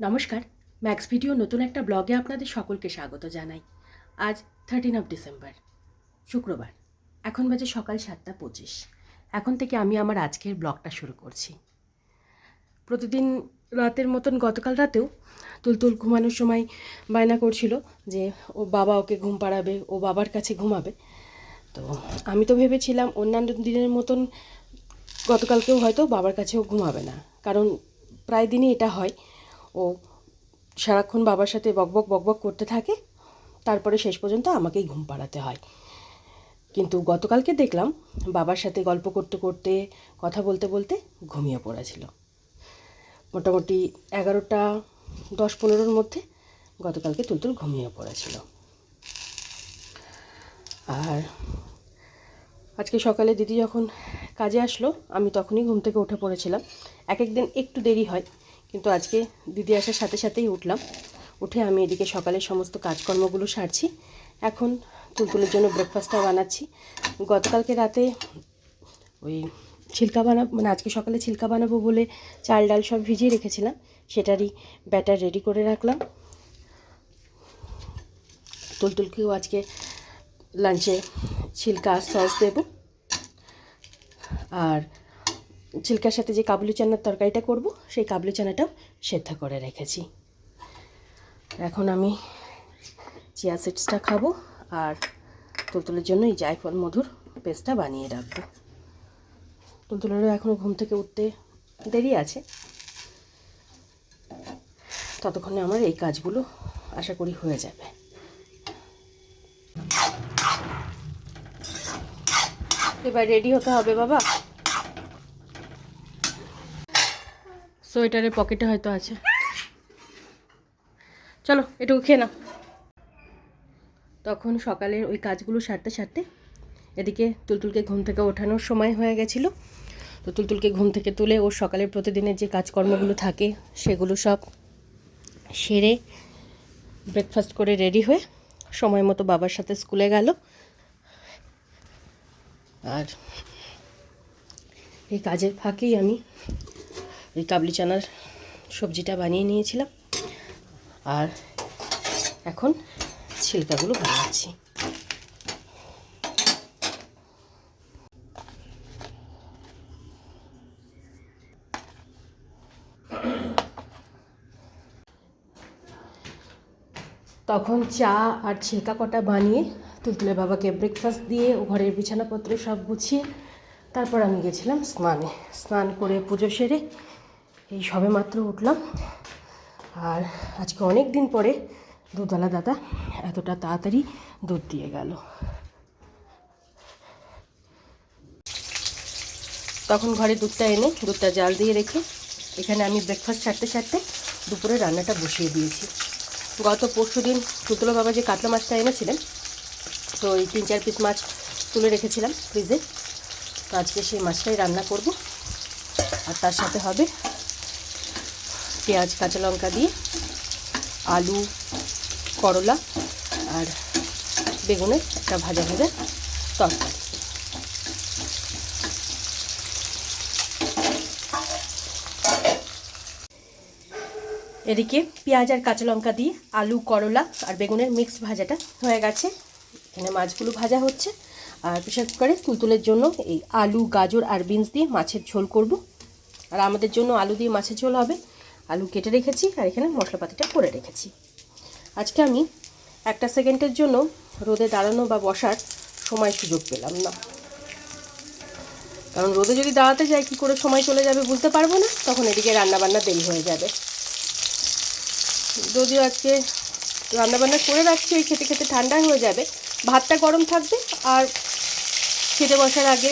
নমস্কার max video নতুন একটা ব্লগে আপনাদের সকলকে স্বাগত জানাই। আজ থার্টিন অফ ডিসেম্বর শুক্রবার। এখন বাজে সকাল সাতটা পঁচিশ। এখন থেকে আমি আমার আজকের ব্লগটা শুরু করছি। প্রতিদিন রাতের মতন গতকাল রাতেও তুলতুল ঘুমানোর সময় বায়না করছিল যে, ও বাবা ওকে ঘুম পাড়াবে, ও বাবার কাছে ঘুমাবে। তো আমি তো ভেবেছিলাম অন্যান্য দিনের মতন গতকালকেও হয়তো বাবার কাছেও ঘুমাবে না। কারণ প্রায় দিনই এটা হয়। ও সারাক্ষণ বাবার সাথে বকবক বকবক করতে থাকে, তারপরে শেষ পর্যন্ত আমাকেই ঘুম পাড়াতে হয়। কিন্তু গতকালকে দেখলাম বাবার সাথে গল্প করতে করতে, কথা বলতে বলতে ঘুমিয়ে পড়েছিল। মোটামুটি এগারোটা দশ পনেরোর মধ্যে গতকালকে তুলতুল ঘুমিয়ে পড়েছিল। আর আজকে সকালে দিদি যখন কাজে আসলো, আমি তখনই ঘুম থেকে উঠে পড়েছিলাম। এক একদিন একটু দেরি হয় কিন্তু আজকে দিদি আসার সাথে সাথেই উঠলাম। উঠে আমি এদিকে সকালের সমস্ত কাজকর্মগুলো সারছি। এখন তুলতুলের জন্য ব্রেকফাস্টটা বানাচ্ছি। গতকালকে রাতে ওই ছিলকা বানাবো মানে আজকে সকালে ছিলকা বানাবো বলে চাল ডাল সব ভিজিয়ে রেখেছিলাম। সেটারই ব্যাটার রেডি করে রাখলাম। তুলতুলকেও আজকে লাঞ্চে ছিলকা সস দেব। আর ছিলকার সাথে যে কাবলি চানার তরকারিটা করব, সেই কাবলি চানাটাও সেদ্ধ করে রেখেছি। এখন আমি চিয়া সিডসটা খাব আর তুলতুলের জন্য এই জায়ফল মধুর পেস্টটা বানিয়ে রাখব। তুলতুলেরও এখনও ঘুম থেকে উঠতে দেরি আছে। ততক্ষণে আমার এই কাজগুলো আশা করি হয়ে যাবে। এবার রেডি হতে হবে বাবা। সোয়েটারের পকেটে হয়তো আছে। চলো, এটুকু খেয়ে নাও। তখন সকালের ওই কাজগুলো সারতে সারতে এদিকে তুলতুলকে ঘুম থেকে ওঠানোর সময় হয়ে গেছিল। তো তুলতুলকে ঘুম থেকে তুলে ওর সকালের প্রতিদিনের যে কাজকর্মগুলো থাকে, সেগুলো সব সেরে ব্রেকফাস্ট করে রেডি হয়ে সময় মতো বাবার সাথে স্কুলে গেল। আর এই কাজের ফাঁকেই আমি কাবলি চানার সবজিটা বানিয়ে নিয়েছিলাম। আর এখন ছিলকাগুলো বানাচ্ছি। তখন চা আর ছিলকা কটা বানিয়ে তুলতুলে বাবাকে ব্রেকফাস্ট দিয়ে ও ঘরের বিছানাপত্র সব গুছিয়ে তারপর আমি গেছিলাম স্নানে। স্নান করে পুজো সেরে এই সবে মাত্র উঠলাম। আর আজকে অনেক দিন পরে দুধওয়ালা দাদা এতটা তাড়াতাড়ি দুধ দিয়ে গেল। তখন ঘরে দুধটা এনে দুধটা জাল দিয়ে রেখে এখানে আমি ব্রেকফাস্ট ছাড়তে ছাড়তে দুপুরে রান্নাটা বসিয়ে দিয়েছি। গত পরশু দিন তুতলো বাবা যে কাতলা মাছটা এনেছিলেন, তো এই তিন চার পিস মাছ তুলে রেখেছিলাম ফ্রিজে তো আজকে সেই মাছটাই রান্না করব। আর তার সাথে হবে পেঁয়াজ, কাঁচা লঙ্কা দিয়ে, আলু, করলা আর বেগুনের একটা ভাজা ভাজা তরকারি। এদিকে পেঁয়াজ আর কাঁচা লঙ্কা দিয়ে আলু, করলা আর বেগুনের মিক্সড ভাজাটা হয়ে গেছে। এখানে মাছগুলো ভাজা হচ্ছে। আর প্রেশার কুকারে তুলতুলের জন্য এই আলু, গাজর আর বিনস দিয়ে মাছের ঝোল করব। আর আমাদের জন্য আলু দিয়ে মাছের ঝোল হবে। আলু কেটে রেখেছি আর এখানে মশলাপাতিটা করে রেখেছি। আজকে আমি একটা সেকেন্ডের জন্য রোদে দাঁড়ানো বা বসার সময় সুযোগ পেলাম না। কারণ রোদে যদি দাঁড়াতে যাই, কী করে সময় চলে যাবে বুঝতে পারব না। তখন এদিকে রান্নাবান্না দেরি হয়ে যাবে। যদিও আজকে রান্নাবান্না করে রাখছি, ওই খেতে খেতে ঠান্ডা হয়ে যাবে। ভাতটা গরম থাকবে আর খেতে বসার আগে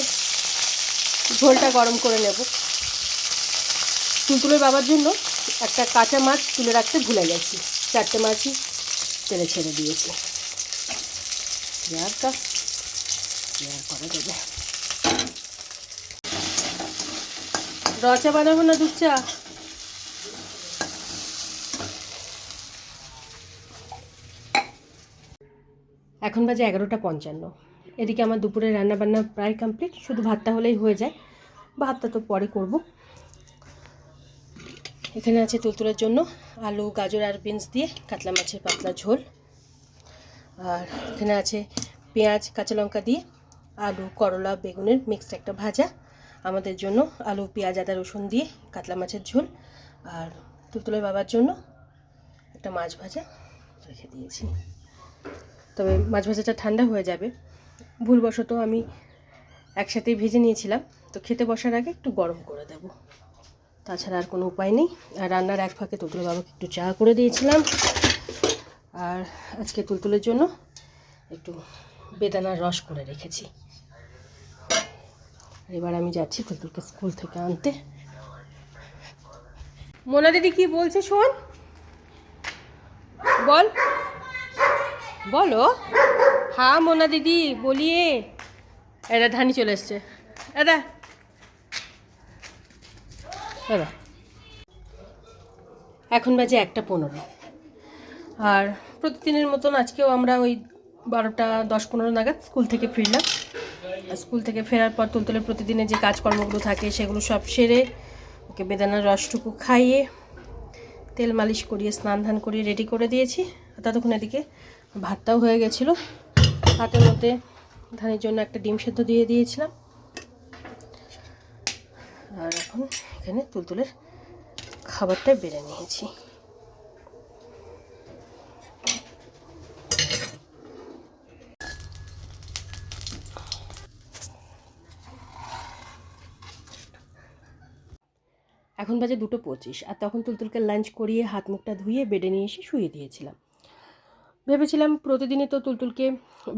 ঝোলটা গরম করে নেব। তুলতুলের বাবার জন্য একটা কাঁচা মাছ তুলে রাখতে ভুলে গেছি। চারটে মাছই তেলে ছেড়ে দিয়েছি। কা আর করা রচা বানাবো না দুধ চা? এখন বাজে এগারোটা পঞ্চান্ন। এদিকে আমার দুপুরে রান্নাবান্না প্রায় কমপ্লিট শুধু ভাতটা হলেই হয়ে যায়। ভাতটা তো পরে করব। এখানে আছে তুলতুলের জন্য আলু, গাজর আর বিনস দিয়ে কাতলা মাছের পাতলা ঝোল। আর এখানে আছে পেঁয়াজ, কাঁচা লঙ্কা দিয়ে আলু, করলা, বেগুনের মিক্সড একটা ভাজা। আমাদের জন্য আলু, পেঁয়াজ, আদা, রসুন দিয়ে কাতলা মাছের ঝোল। আর তুলতুলের বাবার জন্য একটা মাছ ভাজা রেখে দিয়েছি। তবে মাছ ভাজাটা ঠান্ডা হয়ে যাবে। ভুলবশত আমি একসাথেই ভেজে নিয়েছিলাম। তো খেতে বসার আগে একটু গরম করে দেব। তাছাড়া আর কোনো উপায় নেই। আর রান্নার এক ফাঁকে তুলতুলের বাবাকে একটু চা করে দিয়েছিলাম। আর আজকে তুলতুলের জন্য একটু বেদানার রস করে রেখেছি। এবার আমি যাচ্ছি তুলতুলকে স্কুল থেকে আনতে। মোনা দিদি কি বলছে শোন? বল। বলো। হ্যাঁ মোনা দিদি, বলিয়ে। এরা ধানি চলে এসছে। দাদা দাদা। এখন বাজে একটা পনেরো। আর প্রতিদিনের মতন আজকেও আমরা ওই বারোটা, দশ, পনেরো নাগাদ স্কুল থেকে ফিরলাম। স্কুল থেকে ফেরার পর তুলতুলে প্রতিদিনের যে কাজকর্মগুলো থাকে, সেগুলো সব সেরে ওকে বেদানার রসটুকু খাইয়ে তেল মালিশ করিয়ে, স্নান ধান করিয়ে রেডি করে দিয়েছি। ততক্ষণ এদিকে ভাতটাও হয়ে গেছিল। ভাতের মধ্যে ধানের জন্য একটা ডিম সেদ্ধ দিয়ে দিয়েছিলাম। আর এখন এখানে তুলতুলের খাবারটা বেড়ে নিয়েছি। এখন বাজে দুটো পঁচিশ, আর তখন তুলতুলকে লাঞ্চ করিয়ে হাত মুখটা ধুয়ে বেডে নিয়ে এসে শুয়ে দিয়েছিলাম। ভেবেছিলাম প্রতিদিনই তো তুলতুলকে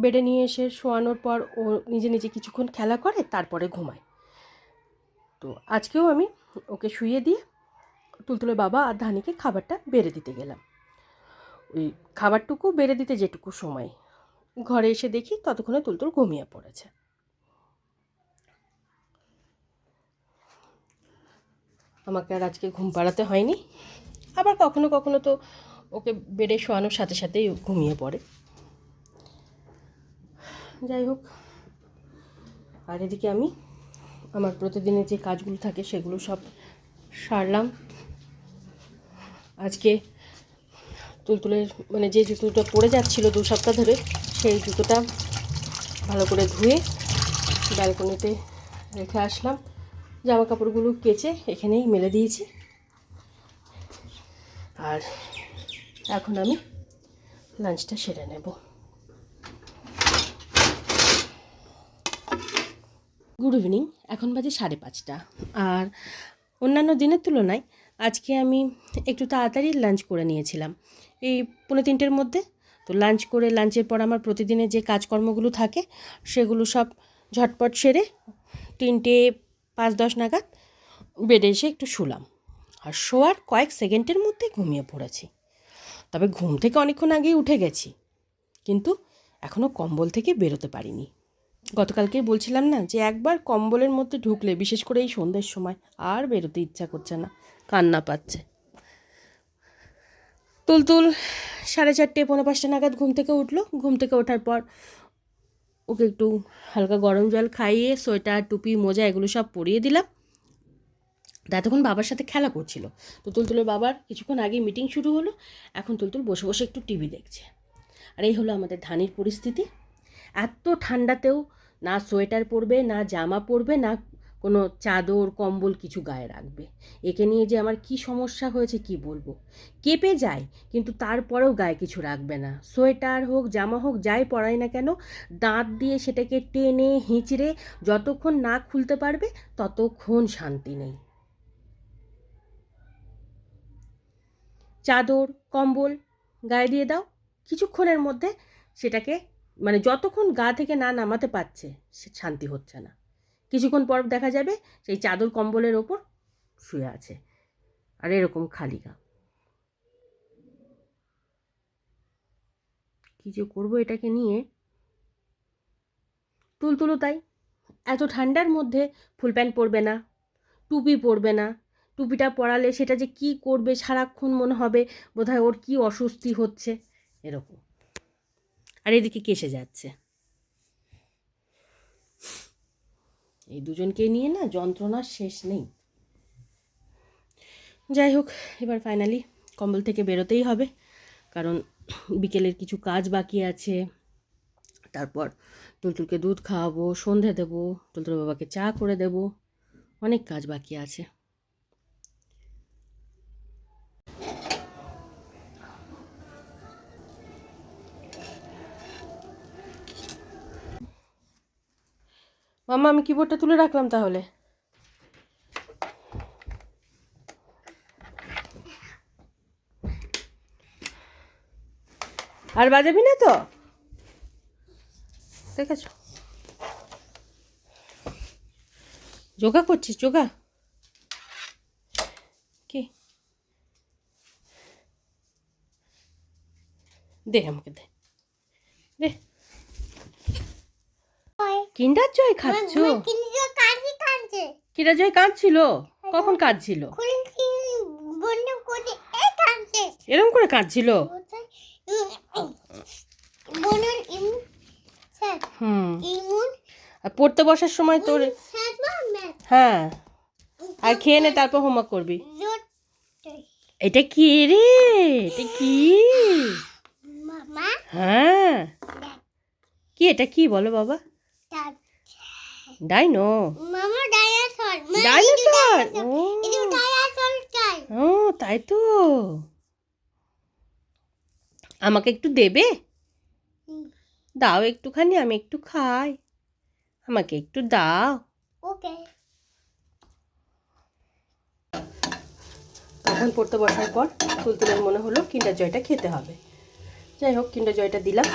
বেডে নিয়ে এসে শোয়ানোর পর ও নিজে নিজে কিছুক্ষণ খেলা করে, তারপরে ঘুমায়। তো আজকেও আমি ওকে শুয়ে দিয়ে তুলতুলের বাবা আর ধানিকে খাবারটা বেড়ে দিতে গেলাম। ওই খাবারটুকু বেড়ে দিতে যেটুকু সময়। ঘরে এসে দেখি ততক্ষণে তুলতুল ঘুমিয়ে পড়েছে। আমাকে আর আজকে ঘুম পাড়াতে হয়নি। আবার কখনো কখনো তো ওকে বেডে শোয়ানোর সাথে সাথেই ঘুমিয়ে পড়ে। যাই হোক, আর এদিকে আমি আমার প্রতিদিনের যে কাজগুলো থাকে সেগুলো সব সারলাম। আজকে তুলতুলের মানে যে জুতোটা পড়ে যাচ্ছিল দু সপ্তাহ ধরে, সেই জুতোটা ভালো করে ধুয়ে ব্যালকনিতে রেখে আসলাম। জামা কাপড়গুলো কেচে এখানেই মেলে দিয়েছি। আর এখন আমি লাঞ্চটা সেরে নেব। গুড ইভিনিং এখন বাজে সাড়ে পাঁচটা। আর অন্যান্য দিনের তুলনায় আজকে আমি একটু তাড়াতাড়ি লাঞ্চ করে নিয়েছিলাম। এই পৌনে তিনটের মধ্যে তো লাঞ্চ করে লাঞ্চের পর আমার প্রতিদিনের যে কাজকর্মগুলো থাকে, সেগুলো সব ঝটপট সেরে তিনটে পাঁচ দশ নাগাদ বেডে এসে একটু শুলাম। আর শোয়ার কয়েক সেকেন্ডের মধ্যে ঘুমিয়ে পড়েছি। তবে ঘুম থেকে অনেকক্ষণ আগেই উঠে গেছি। কিন্তু এখনও কম্বল থেকে বেরোতে পারিনি। গতকালকেই বলছিলাম না যে একবার কম্বলের মধ্যে ঢুকলে, বিশেষ করে এই সন্ধ্যের সময়, আর বেরোতে ইচ্ছা করছে না, কান্না পাচ্ছে। তুলতুল সাড়ে চারটে পনেরো পাঁচটা নাগাদ ঘুম থেকে উঠল। ঘুম থেকে ওঠার পর ওকে একটু হালকা গরম জল খাইয়ে, সোয়েটার, টুপি, মোজা এগুলো সব পরিয়ে দিলাম। ততক্ষণ বাবার সাথে খেলা করছিল। তো তুলতুলের বাবার কিছুক্ষণ আগে মিটিং শুরু হলো। এখন তুলতুল বসে বসে একটু টিভি দেখছে। আর এই হলো আমাদের ধানের পরিস্থিতি। এত ঠান্ডাতেও না সোয়েটার পরবে, না জামা পরবে, না কোনো চাদর, কম্বল কিছু গায়ে রাখবে। একে নিয়ে যে আমার কি সমস্যা হয়েছে কি বলব? কেঁপে যায়, কিন্তু তারপরেও গায়ে কিছু রাখবে না। সোয়েটার হোক, জামা হোক, যাই পরাই না কেন, দাঁত দিয়ে সেটাকে টেনে, হিঁচড়ে যতক্ষণ না খুলতে পারবে, ততক্ষণ শান্তি নেই। চাদর, কম্বল গায়ে দিয়ে দাও। কিছুক্ষণের মধ্যে সেটাকে মানে যতক্ষণ গা থেকে না নামাতে পারছে, সে শান্তি হচ্ছে না। কিছুক্ষণ পর দেখা যাবে সেই চাদর কম্বলের ওপর শুয়ে আছে। আর এরকম খালি গা। কী যে করব এটাকে নিয়ে? তুলতুলো তাই। এত ঠান্ডার মধ্যে ফুল প্যান্ট পরবে না, টুপি পরবে না। টুপিটা পরালে সেটা যে কি করবে, সারাক্ষণ মনে হবে বোধহয় ওর কি অস্বস্তি হচ্ছে, এরকম। আর এদিকে কেসে যাচ্ছে? এই দুজনকে নিয়ে না যন্ত্রণার শেষ নেই। যাই হোক এবার ফাইনালি কম্বল থেকে বেরোতেই হবে। কারণ বিকেলের কিছু কাজ বাকি আছে। তারপর টুলটুলকে দুধ খাওয়াবো সন্ধে দেবো টুলটুল বাবাকে চা করে দেবো। অনেক কাজ বাকি আছে। মামা আমি কিবোর্ডটা তুলে রাখলাম তাহলে। আর বাজাবি না তো? দেখেছ? যোগা করছিস, যোগা? কি? দে আমাকে দে। দে। কিন্ডার জয় খাচ্ছ? কিন্ডার জয় কাঁদছিল? কখন কাঁদছিল? এরকম করে কাঁদছিল? হুম। আর পড়তে বসার সময় তোর হ্যাঁ। আর খেয়ে নে তারপর হোমওয়ার্ক করবি। এটা কি রে? এটা কি? হ্যাঁ। কি এটা কি? বলো বাবা। ডাইনো মামা ডাইনোসর ডাইনোসর ও চাই ও তাই তো। আমাকে একটু দেবে? দাও একটুখানি আমি একটু খাই। আমাকে একটু দাও। ওকে তখন পড়তে বসার পর তুলতুলের মনে হলো কিন্ডার জয়টা খেতে হবে। যাই হোক কিন্ডার জয়টা দিলাম।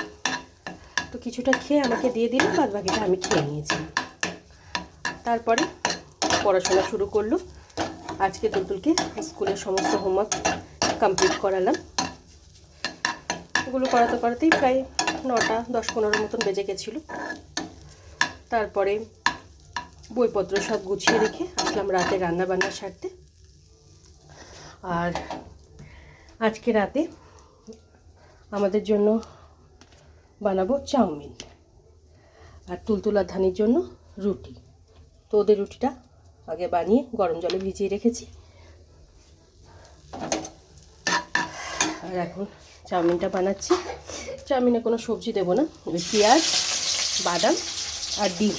তো কিছুটা খেয়ে আমাকে দিয়ে দিল বাদ বাকিটা আমি খেয়ে নিয়েছি। তারপরে পড়াশোনা শুরু করল। আজকে তুলতুলকে স্কুলের সমস্ত হোমওয়ার্ক কমপ্লিট করালাম। এগুলো করাতে করাতেই প্রায় নটা, দশ পনেরো মতন বেজে গেছিল। তারপরে বইপত্র সব গুছিয়ে রেখে আসলাম রাতে রান্না বান্না সারতে। আর আজকে রাতে আমাদের জন্য বানাবো চাউমিন। আর তুলতুলার ধানির জন্য রুটি। তো ওদের রুটিটা আগে বানিয়ে গরম জলে ভিজিয়ে রেখেছি। আর এখন চাউমিনটা বানাচ্ছি। চাউমিনে কোনো সবজি দেবো না। পেঁয়াজ, বাদাম আর ডিম।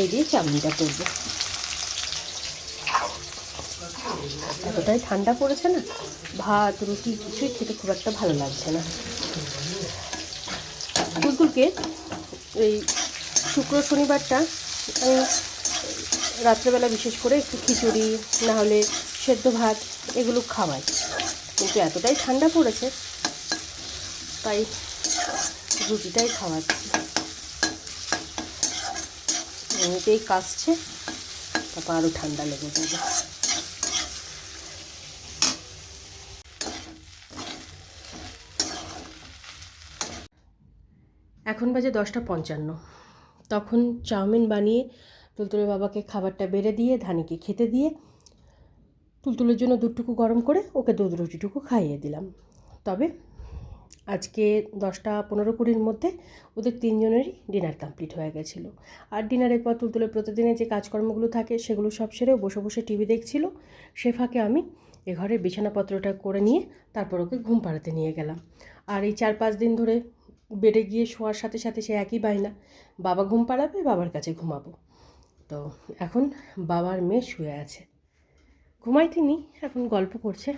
এই দিয়ে চাউমিনটা করব। এতটাই ঠান্ডা পড়েছে না? ভাত, রুটি কিছুই খেতে খুব একটা ভালো লাগছে না। কুলকুলকে এই শুক্র শনিবারটা আমি রাত্রেবেলা বিশেষ করে একটু খিচুড়ি, না হলে সেদ্ধ ভাত, এগুলো খাওয়াই। কিন্তু এতটাই ঠান্ডা পড়েছে, তাই রুটিটাই খাওয়াচ্ছি। এমনিতেই কাশছে, তারপর আরও ঠান্ডা লেগে যাবে। এখন বাজে দশটা পঞ্চান্ন। তখন চাউমিন বানিয়ে তুলতুলের বাবাকে খাবারটা বেড়ে দিয়ে, ধানিকে খেতে দিয়ে তুলতুলের জন্য দুধটুকু গরম করে ওকে দুধ রুটিটুকু খাইয়ে দিলাম। তবে আজকে দশটা পনেরো কুড়ির মধ্যে ওদের তিনজনেরই ডিনার কমপ্লিট হয়ে গেছিল। আর ডিনারের পর তুলতুলের প্রতিদিনের যে কাজকর্মগুলো থাকে সেগুলো সব সেরে বসে বসে টিভি দেখছিল। সে ফাঁকে আমি এ ঘরের বিছানাপত্রটা করে নিয়ে তারপর ওকে ঘুম পাড়াতে নিয়ে গেলাম। আর এই চার পাঁচ দিন ধরে বেডে গিয়ে শোয়ার সাথে সাথে সে একই বায়না, বাবা ঘুম পাড়াবে, বাবার কাছে ঘুমাবো। তো এখন বাবার মেয়ে শুয়ে আছে। ঘুমাই তিনি, এখন গল্প করছে।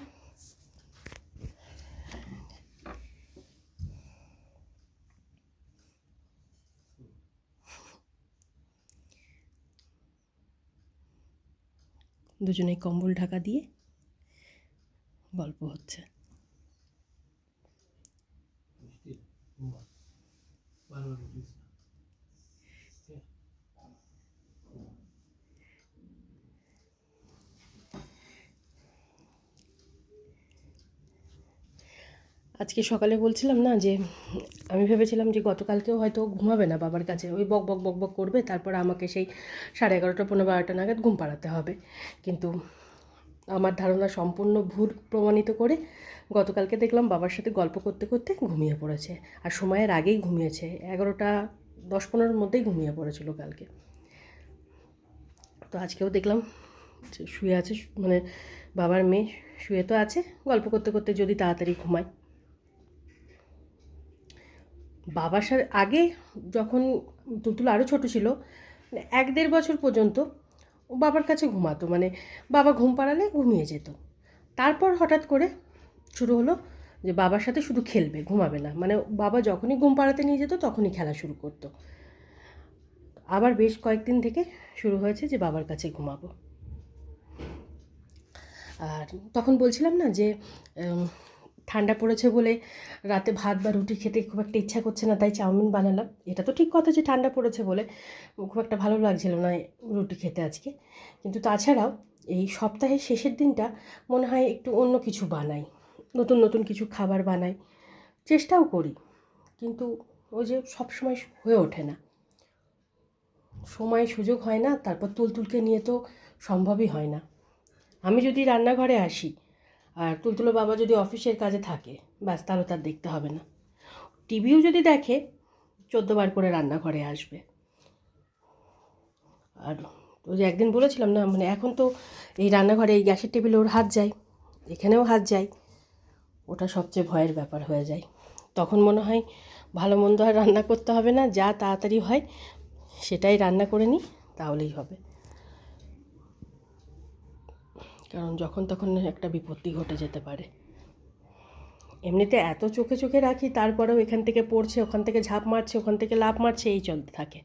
দুজনেই কম্বল ঢাকা দিয়ে গল্প হচ্ছে। আজকে সকালে বলছিলাম না যে, আমি ভেবেছিলাম যে গতকালকেও হয়তো ঘুমাবে না বাবার কাছে। ওই বক বক বক বক করবে, তারপর আমাকে সেই সাড়ে এগারোটা, পনেরো, বারোটা নাগাদ ঘুম পাড়াতে হবে। কিন্তু আমার ধারণা সম্পূর্ণ ভুল প্রমাণিত করে গতকালকে দেখলাম বাবার সাথে গল্প করতে করতে ঘুমিয়ে পড়েছে। আর সময়ের আগেই ঘুমিয়েছে। এগারোটা দশ পনেরোর মধ্যেই ঘুমিয়ে পড়েছিল কালকে। তো আজকেও দেখলাম শুয়ে আছে মানে বাবার মেয়ে শুয়ে তো আছে, গল্প করতে করতে যদি তাড়াতাড়ি ঘুমায়। বাবার সাথে আগে যখন তুলতুল আরও ছোট ছিল মানে এক দেড় বছর পর্যন্ত ও বাবার কাছে ঘুমাতো মানে বাবা ঘুম পাড়ালে ঘুমিয়ে যেত। তারপর হঠাৎ করে শুরু হলো যে বাবার সাথে শুধু খেলবে, ঘুমাবে না। মানে বাবা যখনই ঘুম পাড়াতে নিয়ে যেত তখনই খেলা শুরু করতো। আবার বেশ কয়েকদিন থেকে শুরু হয়েছে যে বাবার কাছে ঘুমাবো। আর তখন বলছিলাম না যে ঠান্ডা পড়েছে বলে রাতে ভাত বা রুটি খেতে খুব একটা ইচ্ছা করছে না, তাই চাউমিন বানালাম। এটা তো ঠিক কথা যে ঠান্ডা পড়েছে বলে খুব একটা ভালো লাগছিল না রুটি খেতে আজকে। কিন্তু তাছাড়াও এই সপ্তাহের শেষের দিনটা মনে হয় একটু অন্য কিছু বানাই, নতুন নতুন কিছু খাবার বানাই, চেষ্টাও করি। কিন্তু ওই যে সবসময় হয়ে ওঠে না। সময় সুযোগ হয় না, তারপর তুলতুলকে নিয়ে তো সম্ভবই হয় না। আমি যদি রান্নাঘরে আসি আর তুলতুলো বাবা যদি অফিসের কাজে থাকে, ব্যাস তাহলে তার দেখতে হবে না। টিভিও যদি দেখে চোদ্দবার করে রান্নাঘরে আসবে। আর ওই যে একদিন বলেছিলাম না মানে এখন তো এই রান্নাঘরে এই গ্যাসের টেবিলে ওর হাত যায়, এখানেও হাত যায়, ওটা সবচেয়ে ভয়ের ব্যাপার হয়ে যায়। তখন মনে হয় ভালো মন্দ আর রান্না করতে হবে না, যা তাড়াতাড়ি হয় সেটাই রান্না করে নিই, তাহলেই হবে। কারণ যখন তখন একটা বিপত্তি ঘটে যেতে পারে। এমনিতে এত চোখে চোখে রাখি, তারপরেও এখান থেকে পড়ছে, ওখান থেকে ঝাঁপ মারছে, ওখান থেকে লাভ মারছে, এই চলতে থাকে।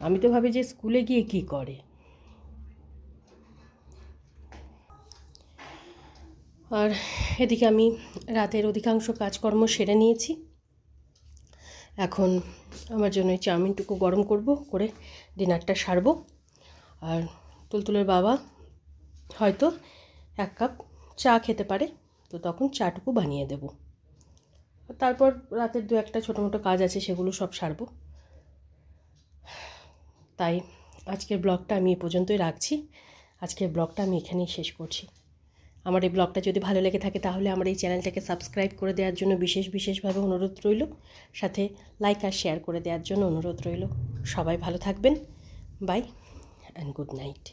আমি তো ভাবি যে স্কুলে গিয়ে কি করে? আর এদিকে আমি রাতের অধিকাংশ কাজকর্ম সেরে নিয়েছি। এখন আমার জন্য চাউমিনটুকু গরম করব, করে ডিনারটা সারবো। আর তুলতুলের বাবা হয়তো এক কাপ চা খেতে পারে, তো তখন চাটুকু বানিয়ে দেব। তারপর রাতের দু একটা ছোটো মোটো কাজ আছে, সেগুলো সব সারবো। তাই আজকের ব্লগটা আমি এ পর্যন্তই রাখছি। আজকের ব্লগটা আমি এখানেই শেষ করছি। আমার এই ব্লগটা যদি ভালো লেগে থাকে, তাহলে আমার এই চ্যানেলটাকে সাবস্ক্রাইব করে দেওয়ার জন্য বিশেষ বিশেষভাবে অনুরোধ রইল। সাথে লাইক আর শেয়ার করে দেওয়ার জন্য অনুরোধ রইল। সবাই ভালো থাকবেন। By and good night